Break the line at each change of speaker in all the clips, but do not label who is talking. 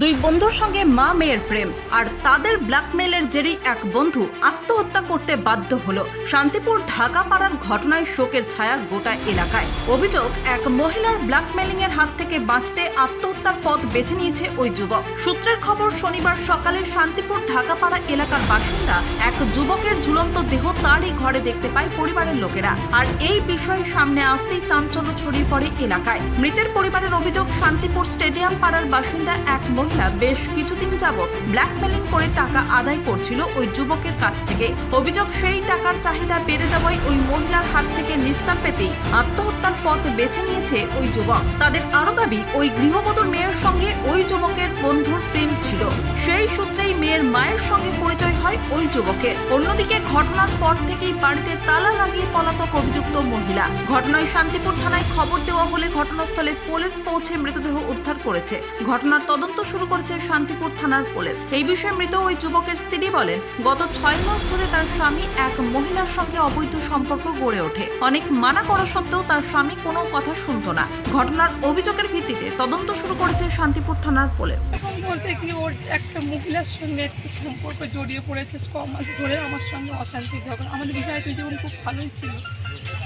দুই বন্ধুর সঙ্গে মা মেয়ের প্রেম, আর তাদের ব্ল্যাকমেলের জেরেই এক বন্ধু আত্মহত্যা করতে বাধ্য হলো। শান্তিপুর ঢাকা পাড়ার ঘটনায় শোকের ছায়া গোটা এলাকায়। অভিযোগ, এক মহিলার ব্ল্যাকমেলিং এর হাত থেকে বাঁচতে আত্মহত্যার পথ বেছে নিয়েছে ওই যুবক। সূত্রের খবর, শনিবার সকালে শান্তিপুর ঢাকাপাড়া এলাকার বাসিন্দা এক যুবকের ঝুলন্ত দেহ তারই ঘরে দেখতে পায় পরিবারের লোকেরা। আর এই বিষয় সামনে আসতেই চাঞ্চল্য ছড়িয়ে পড়ে এলাকায়। মৃতের পরিবারের অভিযোগ, শান্তিপুর স্টেডিয়াম পাড়ার বাসিন্দা এক মহিলা বেশ কিছুদিন যাবৎ ব্ল্যাকমেলিং করে টাকা আদায় করছিল ওই যুবকের কাছ থেকে। অভিযোগ সেই টাকার চাহিদা বেড়ে যাওয়ায় ওই মহিলার হাত থেকে নিস্তার পেতেই আত্মহত্যার পথ বেছে নিয়েছে ওই যুবক। তাদের আরও দাবি, ওই গৃহবধূর মেয়ের সঙ্গে ওই যুবকের বন্ধুর প্রেম ছিল। সেই সূত্রেই মেয়ের মায়ের সঙ্গে পরিচয় হয় ওই যুবকের। অন্যদিকে ঘটনার পর থেকেই বাড়িতে তালা লাগিয়ে পলাতক অভিযুক্ত মহিলা। ঘটনায় শান্তিপুর থানায় খবর দেওয়া হলে ঘটনাস্থলে পুলিশ পৌঁছে মৃতদেহ উদ্ধার করেছে। ঘটনার তদন্ত শুরু করেছে শান্তিপুর থানার পুলিশ। এই বিষয়ে মৃত ওই যুবকের স্ত্রী বলেন, গত ছয় মাস ধরে তার স্বামী এক মহিলার সঙ্গে অবৈধ সম্পর্ক গড়ে ওঠে। অনেক মানা করা সত্ত্বেও তার স্বামী কোনো কথা শুনতো না। ঘটনার অভিযোগের ভিত্তিতে তদন্ত শুরু করেছে শান্তিপুর থানার পুলিশ।
বলতে কি, ওর একটা মহিলার সঙ্গে একটু সম্পর্ক জড়িয়ে পড়েছে ছ মাস ধরে আমার সঙ্গে অশান্তি ঝগড়া। আমাদের বিবাহিত জীবন খুব ভালোই ছিল।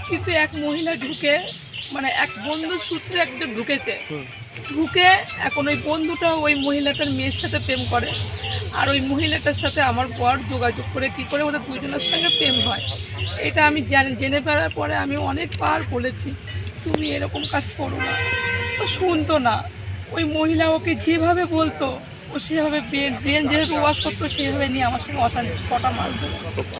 কিন্তু এক মহিলা ঢুকে মানে এক বন্ধুর সূত্রে একজন ঢুকেছে। ঢুকে এখন ওই বন্ধুটা ওই মহিলাটার মেয়ের সাথে প্রেম করে। আর ওই মহিলাটার সাথে আমার বর যোগাযোগ করে কি করে ওদের দুজনের সঙ্গে প্রেম হয়। এটা আমি জানি জেনে ফেলার পরে আমি অনেকবার বলেছি তুমি এরকম কাজ করো না শুনতো না। ওই মহিলা ওকে যেভাবে বলতো ও সেভাবে ব্রেন যেভাবে ওয়াশ করতো সেভাবে নিয়ে আমার সঙ্গে অশান্তি কটা মারতো